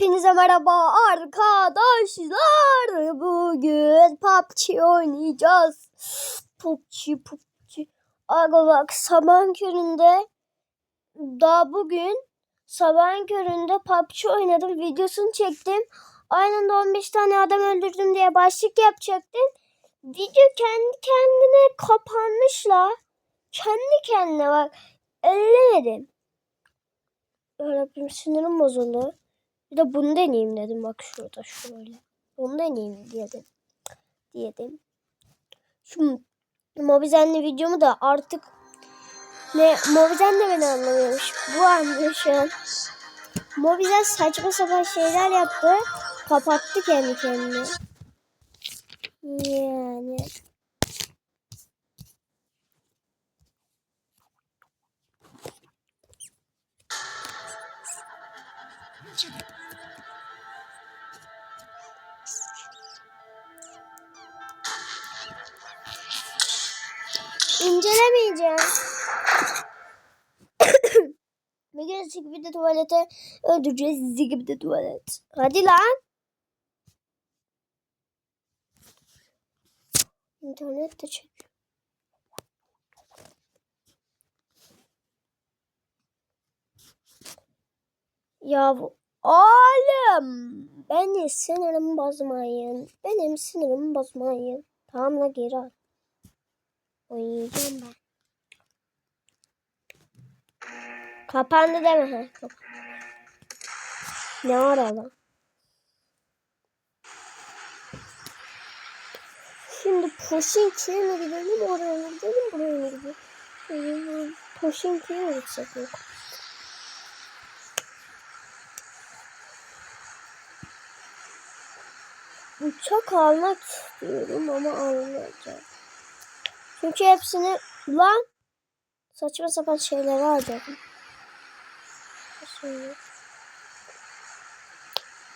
Hepinize merhaba arkadaşlar. Bugün PUBG oynayacağız. PUBG, PUBG. Aga bak sabahın köründe daha bugün sabahın köründe PUBG oynadım. Videosunu çektim. Aynı 15 tane adam öldürdüm diye başlık yapacaktım. Video kendi kendine kapanmışla. Kendi kendine bak. Ellemedim. Bir sinirim bozuldu. Bir de bunu deneyeyim dedim. Bak şurada şöyle. Bunu deneyeyim diyedim. Diyedim. Şu Mobizen'le videomu da artık ne Mobizen de beni anlamıyormuş. Bu anlıyor şu an. Mobizen saçma sapan şeyler yaptı. Kapattı kendi kendine. Yani. İncelemeyeceğim. Bir gün gibi de tuvalete öldüreceğiz. gibi de tuvalet. Hadi lan. İnternet de çek. Ya bu oğlum beni sinirim bozmayın. Benim sinirimi bozmayın. Tamam la geri al. Oynayacağım ben. Kapandı deme. Ne ara lan? Şimdi Poşinki'ye mi gidelim oraya mı gidelim buraya mı gidelim? Poşinki'ye mi gitsek yok? Uçak almak istiyorum ama almayacağım. Çünkü hepsini lan saçma sapan şeyler harcadım.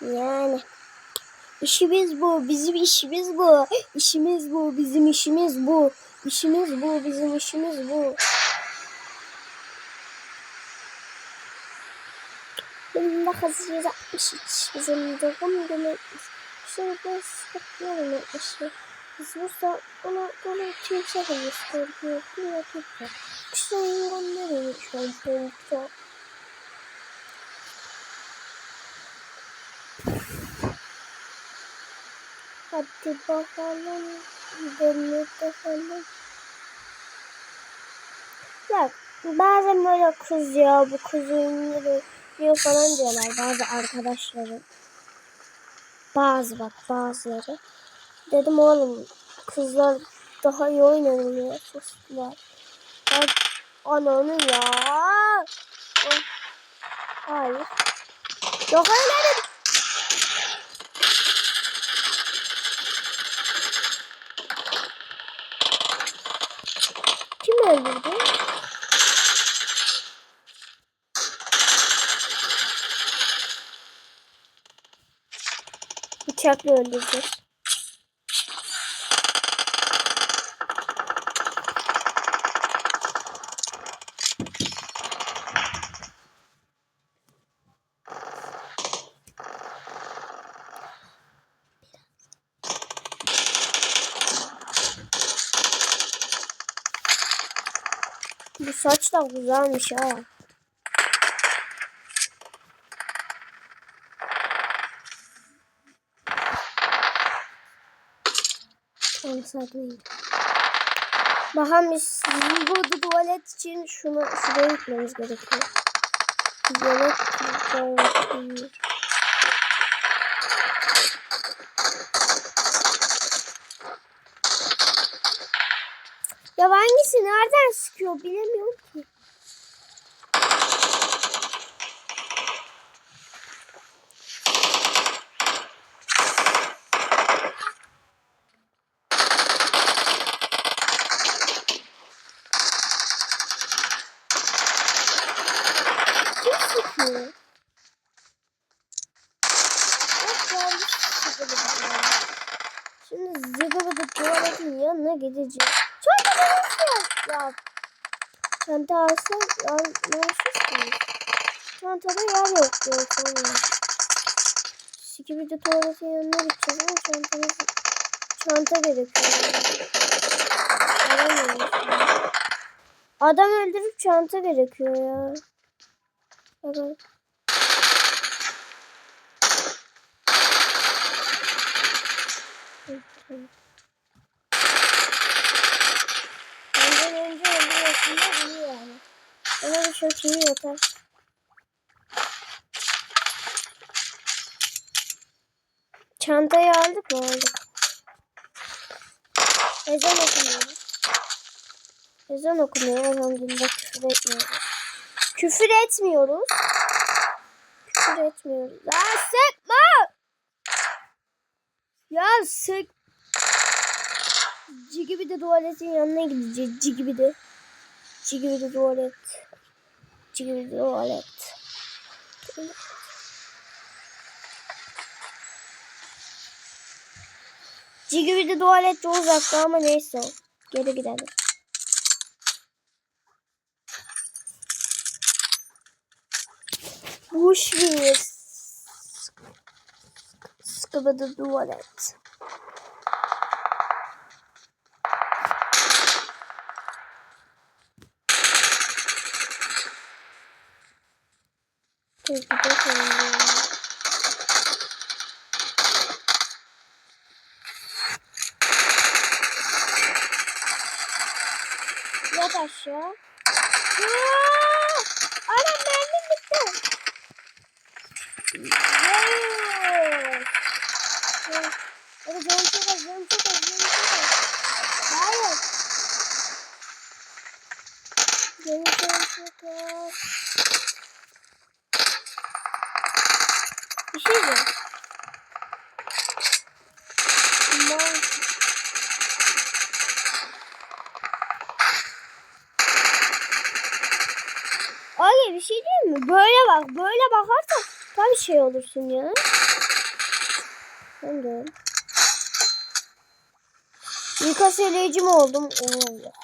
Yani işimiz bu, bizim işimiz bu. İşimiz bu, bizim işimiz bu. İşimiz bu, bizim işimiz bu. Benim de hazır 163. Bizim de bunu Şöyle sıkıntı yapmışım. Burada ona böyle kimse de gösteriyor. Bir dakika. İşte ondan nereye an sonuçta. Hadi bakalım. Gidelim bakalım. Bak bazen böyle kızıyor bu kızın diyor falan diyorlar bazı arkadaşlarım. Bazı bak bazıları. Dedim oğlum kızlar daha iyi oynanıyor. Sustular. Bak ananı ya. Oh. Hayır. Yok öyle. Kim öldürdü? Bıçakla öldüreceğiz. Da güzelmiş ha. Onu saklayayım. Bakalım biz bu tuvalet için şunu şuraya gitmemiz gerekiyor. Tuvalet tuvalet. Ya hangisi nereden sıkıyor bilemiyorum ki. Kim sıkıyor? Bak geldi zıbıdı Şimdi zıbıdı tuvaletin gideceğim. Çok güzel ya. Çanta alsam ya ne olsun? Çantada yer yok diyor sonra. İki bir de tuvaletin yanına gideceğiz ama çantamız... Çanta gerekiyor. Adam öldürüp çanta gerekiyor ya. Evet. Benden önce öldürüyorsun iyi yani. Ona bir çok yeter. Çantayı aldık mı? Aldık. Ezan okunuyor. Ezan okunuyor. Elhamdülillah küfür etmiyoruz. Küfür etmiyoruz. Küfür etmiyoruz. Ya sıkma! Ya sık. Cigibi de tuvaletin yanına gideceğiz. Cigibi de. Cigibi de tuvalet. Cigibi de tuvalet. Cigibi de tuvalet çok uzakta ama neyse. Geri gidelim. Boş ver. Sıkıbıdı tuvalet. Bakalım ya. Yat aşağı. Anam mermim bitti. Hayır. Hadi canım çok az, canım çok az, canım çok az. Hayır. Canım çok az. Bir şey diyeceğim. Bunlar... Ay bir şey diyeyim mi? Böyle bak. Böyle bakarsan tam şey olursun ya. Ben de. İlkas eleci mi oldum?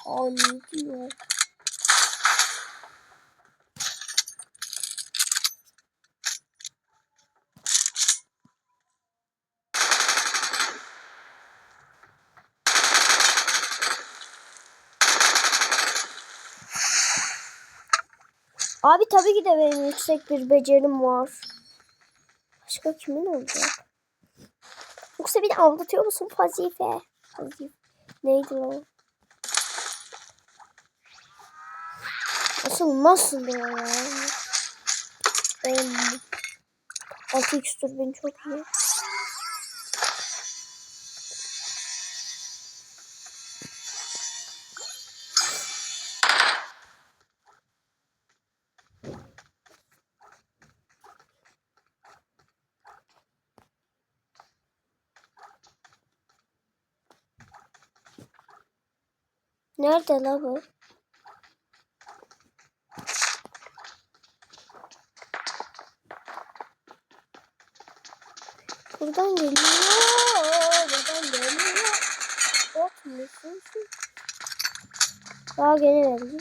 Oha ne Abi tabii ki de benim yüksek bir becerim var. Başka kimin olacak? Yoksa beni aldatıyor musun Fazife? Fazife. Neydi o? Asıl nasıl ya? Benim 6x turbin çok iyi. Nerede la bu? Buradan geliyor. Buradan geliyor. Bot musun? Daha gene geldi.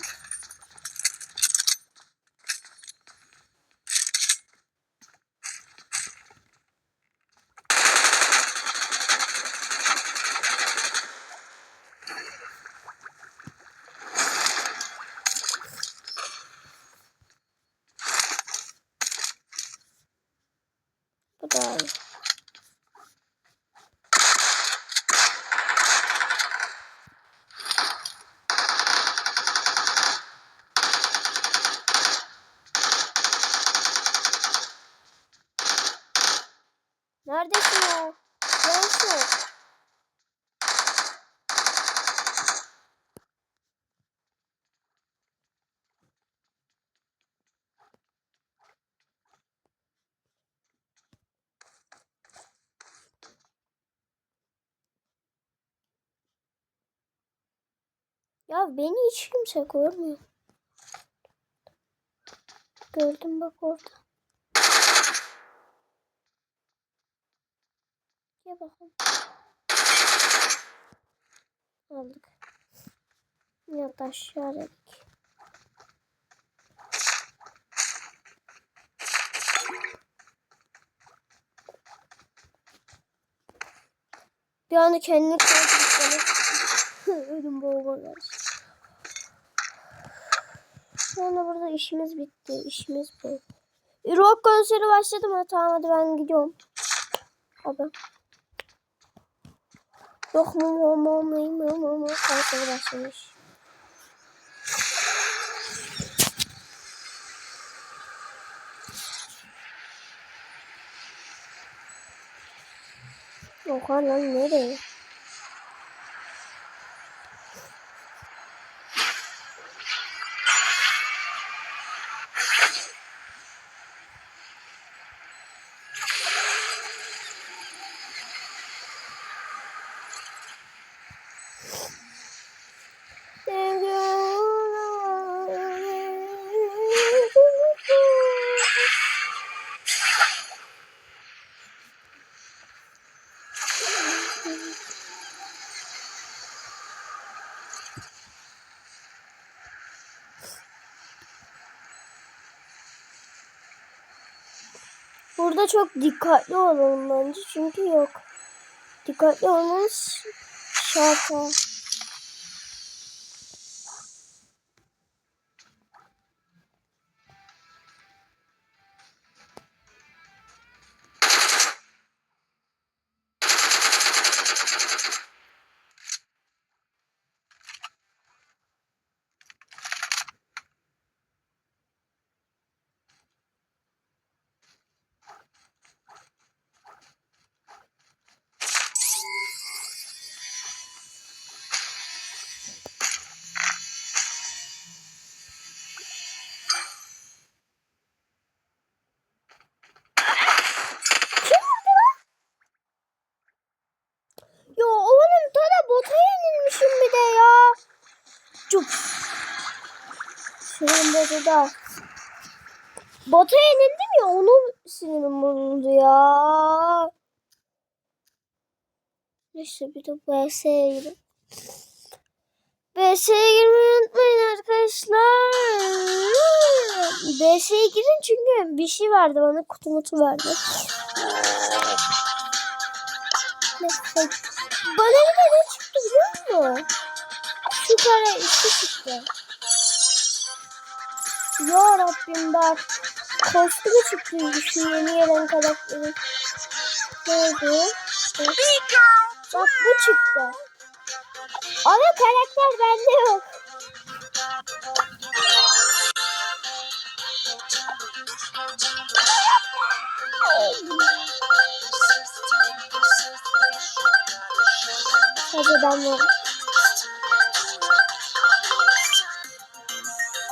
Bu da iyi. Neredesin ya? Neredesin? Ya beni hiç kimse görmüyor. Gördüm bak orada. Gel bakalım. Aldık. Yat aşağı dedik. Bir anda kendini kontrol Ödüm boğulur. Şu burada işimiz bitti. İşimiz bu. Rock konseri başladı mı? Tamam hadi ben gidiyorum. Abi. Yok mu mu mu mu mu mu mu konseri başlamış. Oha lan nereye? Burada çok dikkatli olalım bence çünkü yok. Dikkatli olmamız şart. Bozuldu. Bota yenildim ya onu sinirim bozuldu ya. Neyse bir de BS'ye girelim. BS'ye girmeyi unutmayın arkadaşlar. BS'ye girin çünkü bir şey verdi bana kutu mutu verdi. Neyse. Bana bir de ne çıktı biliyor musun? Şu kare iki çıktı. Ya Rabbim bak. Kostümü çıktı şu yeni gelen karakterin. Neydi? Bak bu çıktı. Ama karakter bende yok. Hadi ben varım.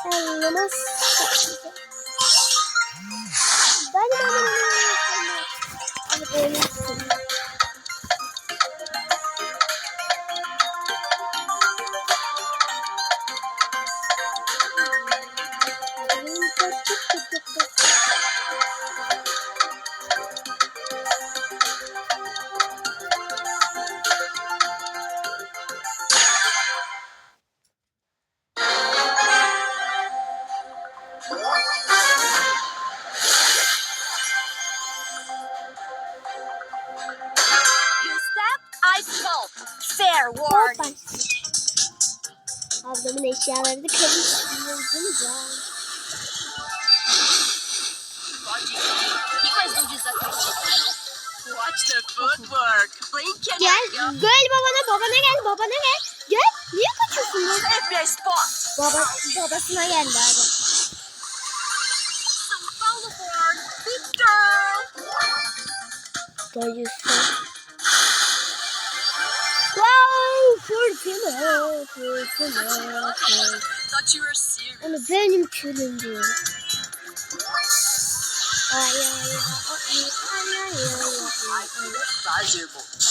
Anlamaz. Ben de Hadi böyle Blink and Gel, gel babana, babana gel, babana gel. Gel, niye kaçıyorsun. Baba, babasına geldi abi. Dayısı. Fırtına, fırtına, fırtına. Thought you were serious. Onu benim külüm diyor. Ay ay ay ay ay ay ay ay ay. You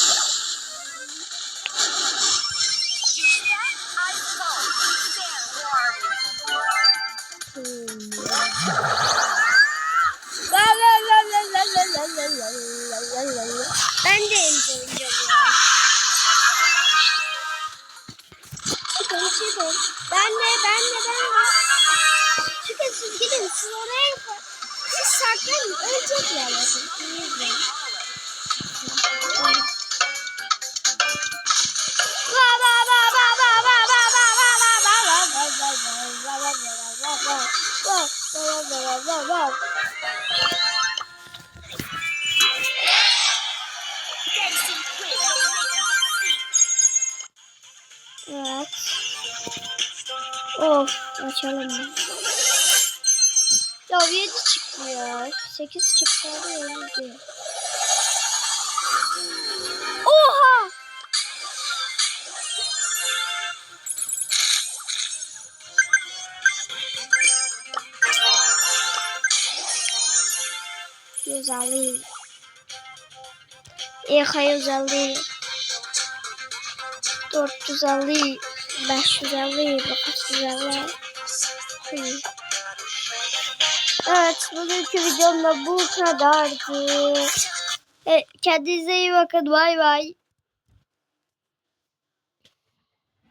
wow wow wow. Evet. Of açalım mı? Ya 7 çıkmıyor. 8 çıksaydı öldü. Beş yüz elli. Dokuz yüz elli. Hı. Evet, bugünkü videomda bu kadardı. E, kendinize iyi bakın. Bay bay.